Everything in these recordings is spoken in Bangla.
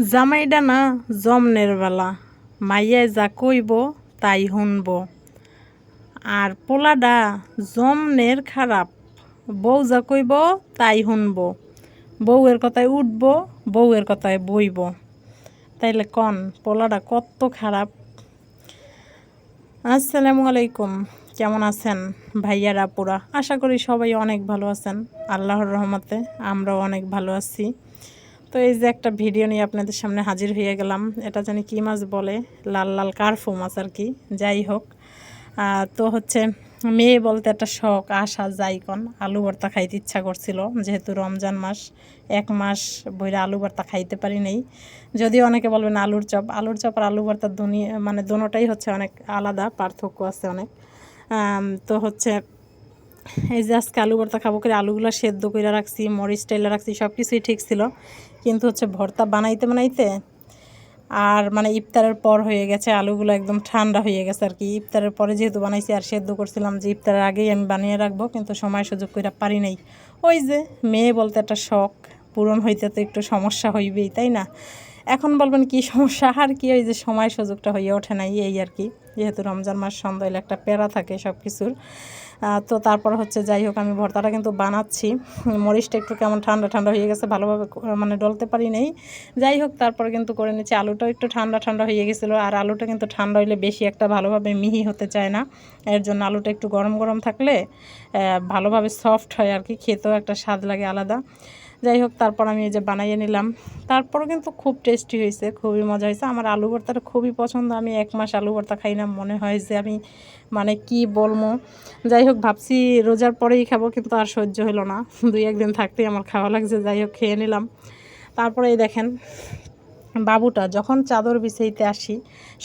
জামাইডা না জমনের বেলা মাইয়ায় যা কইব তাই শুনব আর পোলাডা জমনের খারাপ, বউ যা কইব তাই শুনব বউয়ের কথায় উঠব, বউয়ের কথায় বইব। তাইলে কন, পোলাডা কত খারাপ। আসসালামু আলাইকুম, কেমন আছেন ভাইয়ারা পুরা আশা করি সবাই অনেক ভালো আছেন। আল্লাহর রহমতে আমরাও অনেক ভালো আছি। তো এই যে একটা ভিডিও নিয়ে আপনাদের সামনে হাজির হয়ে গেলাম, এটা জানি কী মাছ বলে, লাল লাল কার্ফু মাছ আর কি, যাই হোক। তো হচ্ছে মেয়ে বলতে একটা শখ, আশা যাইকন আলু ভর্তা খাইতে ইচ্ছা করছিল, যেহেতু রমজান মাস, এক মাস বইরা আলু ভর্তা খাইতে পারি নাই। যদিও অনেকে বলবেন আলুর চপ আলুর চপ আর আলু ভর্তা দুনিয়া মানে দোনোটাই হচ্ছে অনেক আলাদা, পার্থক্য আছে অনেক। তো হচ্ছে এই যে আজকে আলু ভর্তা খাব করে আলুগুলো সেদ্ধ করে রাখছি, মরিচ টাইলা রাখছি সব কিছুই ঠিক ছিল। কিন্তু হচ্ছে ভর্তা বানাইতে বানাইতে আর মানে ইফতারের পর হয়ে গেছে, আলুগুলো একদম ঠান্ডা হয়ে গেছে আর কি। ইফতারের পরে যেহেতু বানাইছি আর সেদ্ধ করছিলাম, যে ইফতারের আগেই আমি বানিয়ে রাখব, কিন্তু সময় সুযোগ করে পারি নাই। ওই যে মেয়ে বলতে একটা শখ, পূরণ হইতে তো একটু সমস্যা হইবেই, তাই না? এখন বলবেন কি সমস্যা? আর কি ওই যে সময় সুযোগটা হয়ে ওঠে নাই, এই আর কি। যেহেতু রমজান মাস সন্ধ্যা হইলে একটা প্যারা থাকে সব কিছুর তো তারপর হচ্ছে যাই হোক, আমি ভর্তাটা কিন্তু বানাচ্ছি। মরিচটা একটু কেমন ঠান্ডা ঠান্ডা হয়ে গেছে, ভালোভাবে মানে ডলতে পারি নাই। যাই হোক, তারপর কিন্তু করে নিচ্ছি। আলুটাও একটু ঠান্ডা ঠান্ডা হয়ে গেছিল, আর আলুটা কিন্তু ঠান্ডা হইলে বেশি একটা ভালোভাবে মিহি হতে চায় না। এর জন্য আলুটা একটু গরম গরম থাকলে ভালোভাবে সফট হয় আর কি, খেতেও একটা স্বাদ লাগে আলাদা। যাই হোক, তারপর আমি এই যে বানাইয়ে নিলাম। তারপরও কিন্তু খুব টেস্টি হয়েছে, খুবই মজা হয়েছে। আমার আলু ভর্তাটা খুবই পছন্দ। আমি এক মাস আলু ভর্তা খাই না, মনে হয় যে আমি মানে কি বলব। যাই হোক, ভাবছি রোজার পরেই খাব, কিন্তু আর সহ্য হলো না। দুই, একদিন থাকতেই আমার খাওয়া লাগছে। যাই হোক, খেয়ে নিলাম। তারপরে এই দেখেন বাবুটা যখন চাদর বিছাইতে আসি,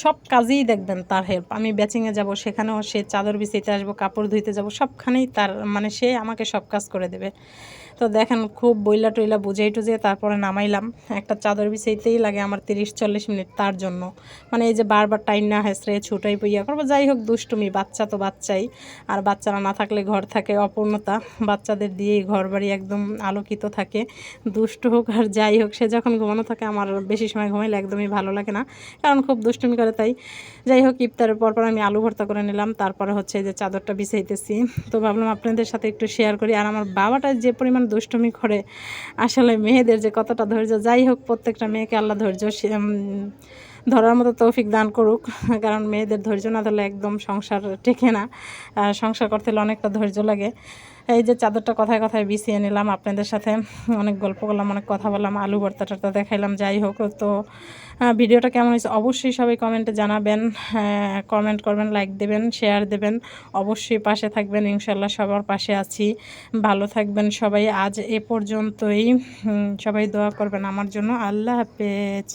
সব কাজেই দেখবেন তার হেল্প। আমি ব্যাচিংয়ে যাব, সেখানেও সে চাদর বিছাইতে আসব, কাপড় ধুইতে যাব, সবখানেই তার মানে সে আমাকে সব কাজ করে দেবে। তো দেখেন, খুব বইলা টইলা বুঝাই টুজিয়ে তারপরে নামাইলাম। একটা চাদর বিছাইতেই লাগে আমার তিরিশ চল্লিশ মিনিট তার জন্য। মানে এই যে বারবার টাইম না হেসড়ে ছুটাই পইয়া করব, যাই হোক, দুষ্টুমি, বাচ্চা তো বাচ্চাই। আর বাচ্চারা না থাকলে ঘর থাকে অপূর্ণতা। বাচ্চাদের দিয়েই ঘর বাড়ি একদম আলোকিত থাকে। দুষ্ট হোক আর যাই হোক, সে যখন ঘুমানো থাকে, আমার বেশি সময় ঘুমাইলে একদমই ভালো লাগে না, কারণ খুব দুষ্টুমি করে তাই। যাই হোক, ইফতারের পরপর পর আমি আলু ভর্তা করে নিলাম, তারপরে হচ্ছে যে চাদরটা বিছাইতেছি। তো ভাবলাম আপনাদের সাথে একটু শেয়ার করি, আর আমার বাবাটা যে পরিমাণ দুষ্টুমি করে, আসলে মেয়েদের যে কতটা ধৈর্য, যাই হোক প্রত্যেকটা মেয়েকে আল্লাহ ধৈর্য ধরার মতো তৌফিক দান করুক, কারণ মেয়েদের ধৈর্য না ধরলে একদম সংসার টেকে না সংসার করতে হলে অনেকটা ধৈর্য লাগে। এই যে চাদরটা কথায় কথায় বিছিয়ে নিলাম আপনাদের সাথে, অনেক গল্প করলাম, অনেক কথা বললাম, আলু ভর্তা টর্তা দেখাইলাম, যাই হোক, তো ভিডিওটা কেমন হয়েছে অবশ্যই সবাই কমেন্টে জানাবেন কমেন্ট করবেন, লাইক দেবেন, শেয়ার দেবেন, অবশ্যই পাশে থাকবেন ইনশাল্লাহ সবার পাশে আছি, ভালো থাকবেন সবাই, আজ এ পর্যন্তই সবাই দোয়া করবেন আমার জন্য, আল্লাহ হাফেজ।